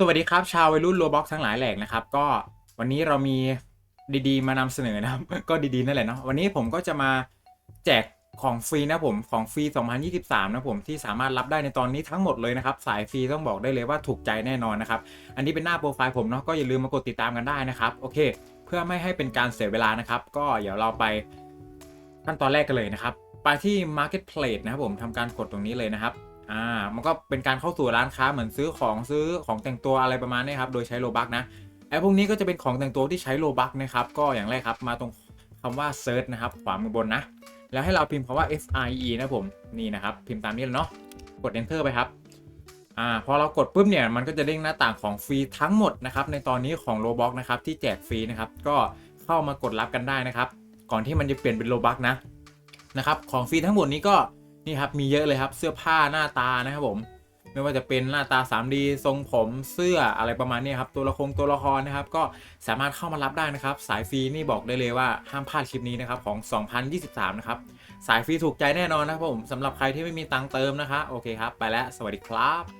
สวัสดีครับ ชาววัยรุ่นโรบ็อกทั้งหลายแหล่นะครับ ก็วันนี้เรามีดีๆ มานำเสนอนะครับ ก็ดีๆนั่นแหละเนาะวันนี้ผมก็จะมาแจกของฟรีนะผมของฟรี 2023 นะผมที่สามารถรับได้ในตอนนี้ทั้งหมดเลยนะครับ สายฟรีต้องบอกได้เลยว่าถูกใจแน่นอนนะครับ อันนี้เป็นหน้าโปรไฟล์ผมเนาะก็อย่าลืมมากดติดตามกันได้นะครับ โอเค เพื่อไม่ให้เป็นการเสียเวลานะครับ ก็เดี๋ยวเราไปขั้นตอนแรกกันเลยนะครับ ไปที่ Marketplace นะครับผมทำการกดตรงนี้เลยนะครับ อ่ามันก็เป็นการเข้าสู่ร้านค้าเหมือนซื้อของซื้อของแต่งตัวอะไรประมาณนี้ครับโดยใช้โลบักนะไอ้พวกนี้ก็จะเป็นของแต่งตัวที่ใช้โลบักนะครับก็อย่างแรกครับมาตรงคำว่า search นะครับขวามือบนนะแล้วให้เราพิมพ์คำว่า F I E นะผมนี่นะครับพิมพ์ตามนี้เลยเนาะกด enter ไปครับอ่าพอเรากดปุ๊บเนี่ยมันก็จะเด้งหน้าต่างของฟรีทั้งหมดนะครับในตอนนี้ของโลบ็อกนะครับที่แจกฟรีนะครับก็เข้ามากดรับกันได้นะครับ ก่อนที่มันจะเปลี่ยนเป็นโลบักนะนะครับของฟรีทั้งหมดนี้ก็ นี่ครับมีเยอะเลยครับเสื้อผ้าหน้าตานะครับผม ไม่ว่าจะเป็นหน้าตา 3D ทรงผมเสื้ออะไรประมาณนี้ครับตัวละครตัวละครนะครับ ก็สามารถเข้ามารับได้นะครับ สายฟรีนี่บอกได้เลยว่าห้ามพลาดคลิปนี้นะครับของ 2023 นะครับ สายฟรีถูกใจแน่นอนนะครับผมสำหรับใครที่ไม่มีตังค์เติมนะคะโอเคครับ ไปแล้วสวัสดีครับ